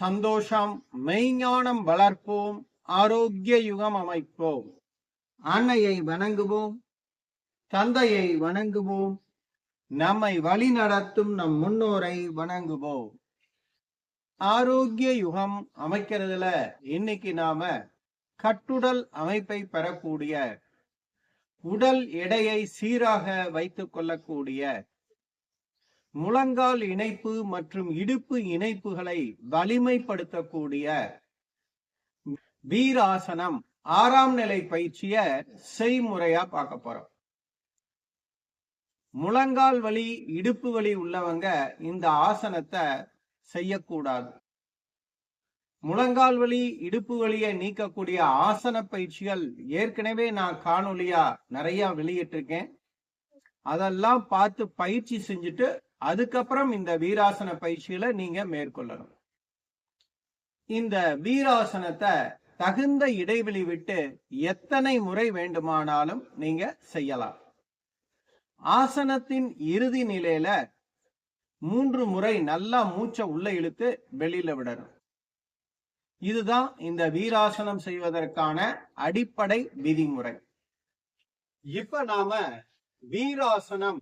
சந்தோஷம் மெய்ஞானம் வளர்ப்போம் ஆரோக்கிய யுகம் அமைப்போம். அன்னையை வணங்குவோம் தந்தையை வணங்குவோம் நம்மை வழி நடத்தும் நம் முன்னோரை வணங்குவோம். ஆரோக்கிய யுகம் அமைக்கிறதுல இன்னைக்கு நாம கட்டுடல் அமைப்பை பெறக்கூடிய உடல் எடையை சீராக வைத்துக் கொள்ளக்கூடிய முழங்கால் இணைப்பு மற்றும் இடுப்பு இணைப்புகளை வலிமைப்படுத்தக்கூடிய வீராசனம் ஆறாம் நிலை பயிற்சிய செய்முறையா பார்க்க போறோம். முழங்கால் வலி இடுப்பு வலி உள்ளவங்க இந்த ஆசனத்தை செய்யக்கூடாது. முழங்கால் வலி இடுப்பு வலியை நீக்கக்கூடிய ஆசன பயிற்சிகள் ஏற்கனவே நான் காணொலியா நிறைய வெளியிட்டிருக்கேன். அதெல்லாம் பார்த்து பயிற்சி செஞ்சுட்டு அதுக்கப்புறம் இந்த வீராசன பயிற்சியில நீங்க மேற்கொள்ளணும். இந்த வீராசனத்தை தகுந்த இடைவெளி விட்டு எத்தனை முறை வேண்டுமானாலும் நீங்க செய்யலாம். ஆசனத்தின் இறுதி நிலையில மூன்று முறை நல்லா மூச்சை உள்ள இழுத்து வெளியில விடணும். இதுதான் இந்த வீராசனம் செய்வதற்கான அடிப்படை விதிமுறை. இப்ப நாம வீராசனம்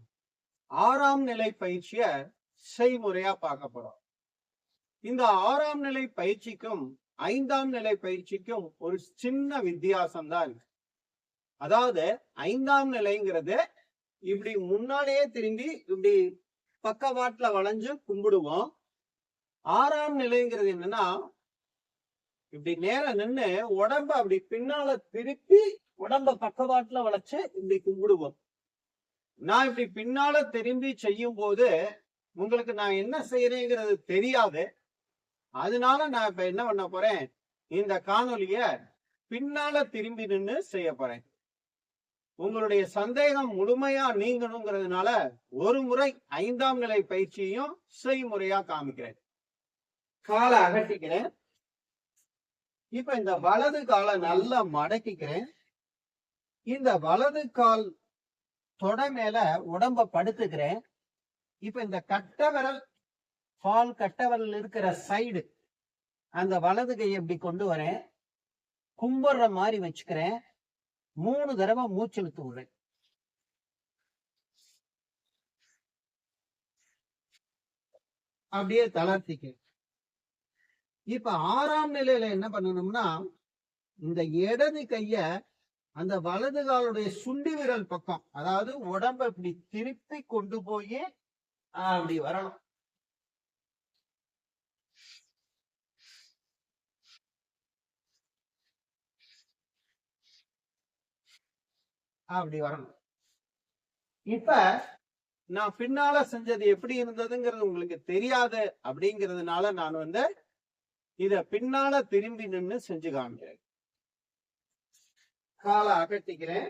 ஆறாம் நிலை பயிற்சிய செய்முறையா பார்க்க போறோம். இந்த ஆறாம் நிலை பயிற்சிக்கும் ஐந்தாம் நிலை பயிற்சிக்கும் ஒரு சின்ன வித்தியாசம் தான் இருக்கு அதாவது ஐந்தாம் நிலைங்கிறது இப்படி முன்னாடியே திரும்பி இப்படி பக்கவாட்டுல வளைஞ்சு கும்பிடுவோம். ஆறாம் நிலைங்கிறது என்னன்னா இப்படி நேரம் நின்னு உடம்ப அப்படி பின்னால திருப்பி உடம்ப பக்கவாட்டுல வளைச்சு இப்படி கும்பிடுவோம். நான் இப்படி பின்னால திரும்பி செய்யும் போது உங்களுக்கு நான் என்ன செய்யறேங்கிறது தெரியாது. அதனால நான் இப்ப என்ன பண்ண போறேன்? இந்த காணொலிய பின்னால திரும்பி நின்று செய்ய போறேன். உங்களுடைய சந்தேகம் முழுமையா நீங்கணுங்கிறதுனால ஒரு முறை ஐந்தாம் நிலை பயிற்சியையும் செய்முறையா காமிக்கிறேன். காலை அகட்டிக்கிறேன். இப்ப இந்த வலது காலை நல்லா மடக்கிக்கிறேன். இந்த வலது கால் தொடை மேல உடம்ப படுத்துக்கிறேன். இப்ப இந்த கட்ட விரல் பால் கட்ட விரல் இருக்கிற சைடு அந்த வலது கையை இப்படி கொண்டு வரேன். கும்பிடுற மாதிரி வச்சுக்கிறேன். மூணு தடவை மூச்செழுத்து விடுறேன். அப்படியே தளர்த்திக்க இப்ப ஆறாம் நிலையில என்ன பண்ணணும்னா இந்த இடது கைய அந்த வலது காலுடைய சுண்டி விரல் பக்கம் அதாவது உடம்ப இப்படி திருப்பி கொண்டு போய் அப்படி வரணும். அப்படி வரணும். இப்ப நான் பின்னால செஞ்சது எப்படி இருந்ததுங்கிறது உங்களுக்கு தெரியாது அப்படிங்கிறதுனால நான் வந்து இத பின்னால திரும்பி நின்னு செஞ்சு காமிக்கிறேன். காலை அகட்டிக்கிறேன்.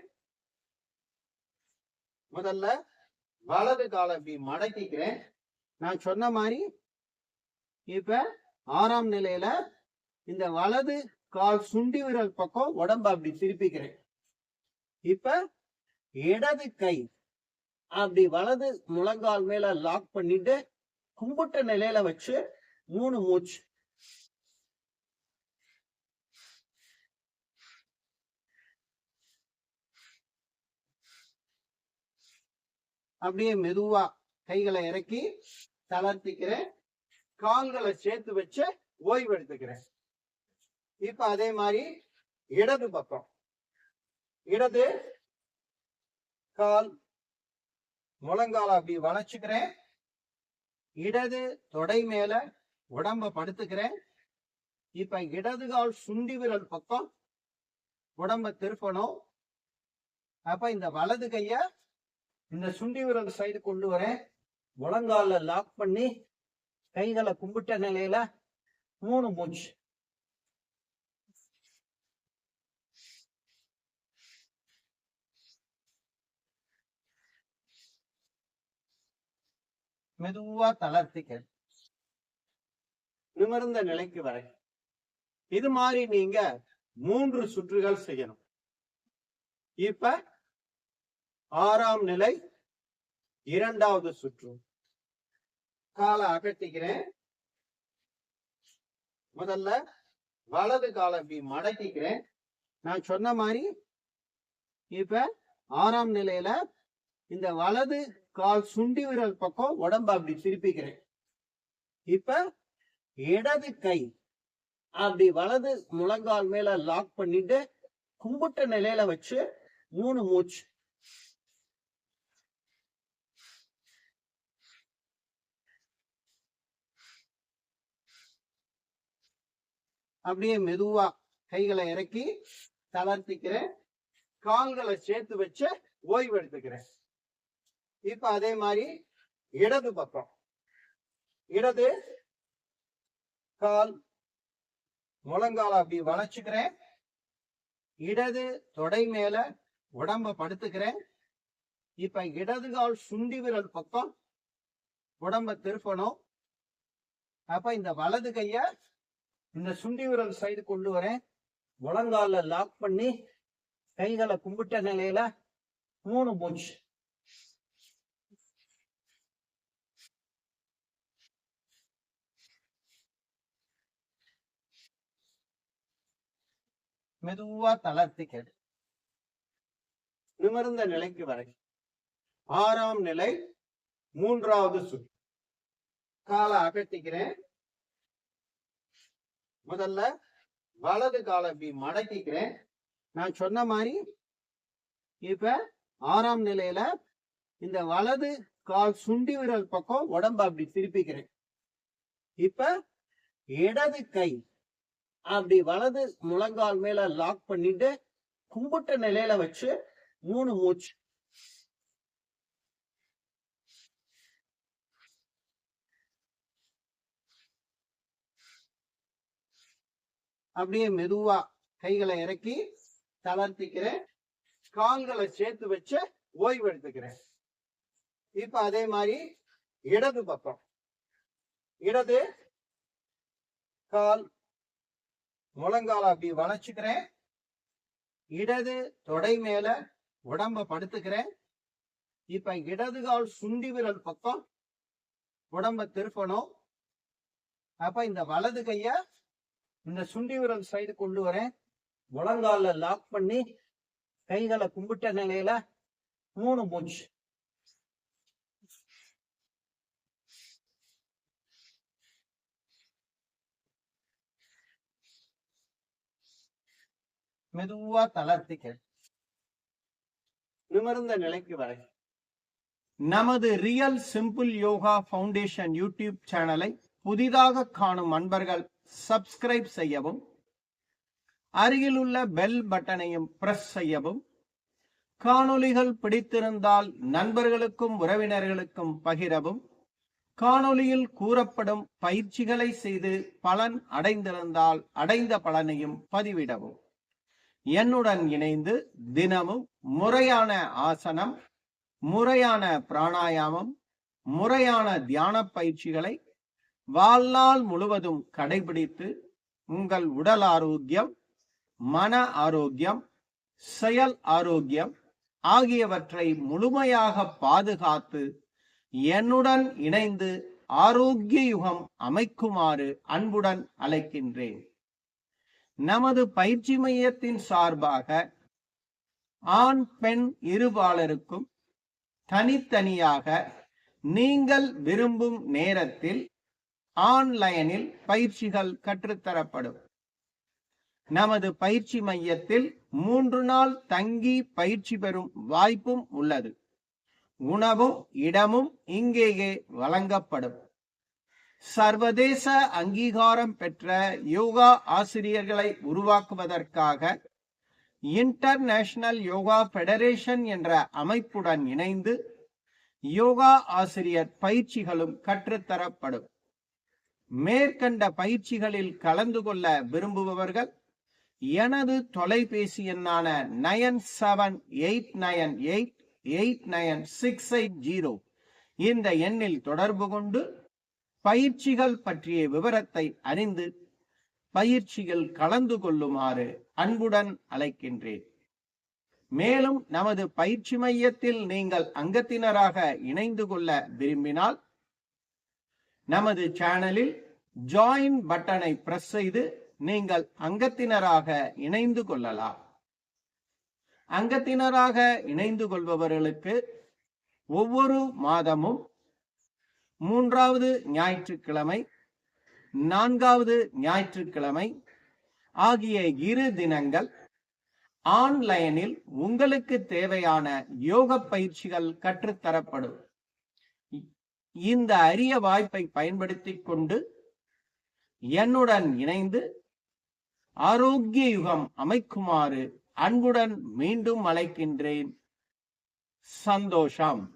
முதல்ல வலது காலை இப்படி மடக்கிக்கிறேன். நான் சொன்ன மாதிரி இப்ப ஆறாம் நிலையில இந்த வலது கால் சுண்டி விரல் பக்கம் உடம்ப அப்படி திருப்பிக்கிறேன். இப்ப இடது கை அப்படி வலது முழங்கால் மேல லாக் பண்ணிட்டு கும்பிட்ட நிலையில வச்சு மூணு மூச்சு அப்படியே மெதுவா கைகளை இறக்கி தளர்த்திக்கிறேன். கால்களை சேர்த்து வச்சு ஓய்வு எடுத்துக்கிறேன் இப்ப அதே மாதிரி இடது பக்கம். இடது கால் முழங்கால அப்படி வளைச்சுக்கிறேன். இடது தொடை மேல உடம்ப படுத்துக்கிறேன். இப்ப இடது கால் சுண்டி விரல் பக்கம் உடம்ப திருப்பணும். அப்ப இந்த வலது கைய இந்த சுண்டி விரல் சைடு கொண்டு வரேன். முழங்கால லாக் பண்ணி கைகளை கும்பிட்ட நிலையில மூணு மூச்சு. மெதுவா தளர்த்திக்க. நிமிர்ந்த நிலைக்கு வரை. இது மாதிரி நீங்க மூன்று சுற்றுகள் செய்யணும். இப்ப ஆறாம் நிலை இரண்டாவது சுற்று. காலை அகட்டிக்கிறேன் முதல்ல வலது காலை இப்படி மடக்கிக்கிறேன். நான் சொன்ன மாதிரி இப்ப ஆறாம் நிலையில இந்த வலது கால் சுண்டி விரல் பக்கம் உடம்ப அப்படி திருப்பிக்கிறேன். இப்ப இடது கை அப்படி வலது முழங்கால் மேல லாக் பண்ணிட்டு கும்பிட்ட நிலையில வச்சு மூணு மூச்சு. அப்படியே மெதுவா கைகளை இறக்கி தளர்த்திக்கிறேன். கால்களை சேர்த்து வச்சு ஓய்வு எடுத்துக்கிறேன். இப்ப அதே மாதிரி இடது பக்கம். இடது கால் முழங்கால அப்படி வளைச்சுக்கிறேன். இடது தொடை மேல உடம்ப படுத்துக்கிறேன். இப்ப இடது கால் சுண்டி விரல் பக்கம் உடம்ப திருப்பணும். அப்ப இந்த வலது கைய இந்த சுண்டி விரல் சைடு கொண்டு வரேன். முழங்கால லாக் பண்ணி கைகளை கும்பிட்ட நிலையில மூணு மூச்சு. மெதுவா தளர்த்திக்கிறது நிமிர்ந்த நிலைக்கு வரை. ஆறாம் நிலை மூன்றாவது சுற்று. காலை அகட்டிக்கிறேன் முதல்ல வலது காலை இப்படி மடக்கிக்கிறேன். நான் சொன்ன மாதிரி இப்ப ஆறாம் நிலையில இந்த வலது கால் சுண்டி விரல் பக்கம் உடம்ப அப்படி திருப்பிக்கிறேன். இப்ப இடது கை அப்படி வலது முழங்கால் மேல லாக் பண்ணிட்டு கும்பிட்ட நிலையில வச்சு மூணு மூச்சு அப்படியே மெதுவா கைகளை இறக்கி தளர்த்திக்கிறேன். கால்களை சேர்த்து வச்சு ஓய்வு எடுத்துக்கிறேன் இப்ப அதே மாதிரி இடது பக்கம். இடது கால் முழங்கால அப்படி வளைச்சுக்கிறேன். இடது தொடை மேல உடம்ப படுத்துக்கிறேன். இப்ப இடது கால் சுண்டி விரல் பக்கம் உடம்ப திருப்பணும். அப்ப இந்த வலது கைய இந்த சுண்டி விரல் சைடு கொண்டு வரேன். முழங்கால லாக் பண்ணி கைகளை கும்பிட்ட நிலையில மூணு மூச்சு. மெதுவா தளர்த்திக்க நிமிர்ந்த நிலைக்கு வரை. நமது real simple yoga foundation YouTube சேனலை புதிதாக காணும் அன்பர்கள் சப்ஸ்கிரைப் செய்யவும் அருகிலுள்ள பெல் பட்டனையும் பிரஸ் செய்யவும் காணொளிகள் பிடித்திருந்தால் நண்பர்களுக்கும் உறவினர்களுக்கும் பகிரவும் காணொலியில் கூறப்படும் பயிற்சிகளை செய்து பலன் அடைந்திருந்தால் அடைந்த பலனையும் பதிவிடவும். என்னுடன் இணைந்து தினமும் முறையான ஆசனம் முறையான பிராணாயாமம் முறையான தியான பயிற்சிகளை வாழ்நாள் முழுவதும் கடைபிடித்து உங்கள் உடல் ஆரோக்கியம் மன ஆரோக்கியம் செயல் ஆரோக்கியம் ஆகியவற்றை முழுமையாக பாதுகாத்து என்னுடன் இணைந்து ஆரோக்கிய யுகம் அமைக்குமாறு அன்புடன் அழைக்கின்றேன். நமது பயிற்சி மையத்தின் சார்பாக ஆண் பெண் இருபாலருக்கும் தனித்தனியாக நீங்கள் விரும்பும் நேரத்தில் ஆன்லைனில் பயிற்சிகள் கற்றுத்தரப்படும். நமது பயிற்சி மையத்தில் மூன்று நாள் தங்கி பயிற்சி பெறும் வாய்ப்பும் உள்ளது. உணவும் இடமும் இங்கேயே வழங்கப்படும். சர்வதேச அங்கீகாரம் பெற்ற யோகா ஆசிரியர்களை உருவாக்குவதற்காக இன்டர்நேஷனல் யோகா பெடரேஷன் என்ற அமைப்புடன் இணைந்து யோகா ஆசிரியர் பயிற்சிகளும் கற்றுத்தரப்படும். மேற்கண்ட பயிற்சிகளில் கலந்து கொள்ள விரும்புபவர்கள் எனது தொலைபேசி எண்ணான nine seven eight nine eight eight nine six eight zero. இந்த எண்ணில் தொடர்பு கொண்டு பயிற்சிகள் பற்றிய விவரத்தை அறிந்து பயிற்சியில் கலந்து கொள்ளுமாறு அன்புடன் அழைக்கின்றேன். மேலும் நமது பயிற்சி மையத்தில் நீங்கள் அங்கத்தினராக இணைந்து கொள்ள விரும்பினால் நமது சேனலில் ஜாயின் பட்டனை பிரஸ் செய்து நீங்கள் அங்கத்தினராக இணைந்து கொள்ளலாம். அங்கத்தினராக இணைந்து கொள்பவர்களுக்கு ஒவ்வொரு மாதமும் மூன்றாவது ஞாயிற்றுக்கிழமை நான்காவது ஞாயிற்றுக்கிழமை ஆகிய இரு தினங்கள் ஆன்லைனில் உங்களுக்கு தேவையான யோக பயிற்சிகள் கற்றுத்தரப்படும். இந்த அரிய வாய்ப்பை பயன்படுத்தி கொண்டு என்னுடன் இணைந்து ஆரோக்கிய யுகம் அமைக்குமாறு அன்புடன் மீண்டும் அழைக்கின்றேன். சந்தோஷம்.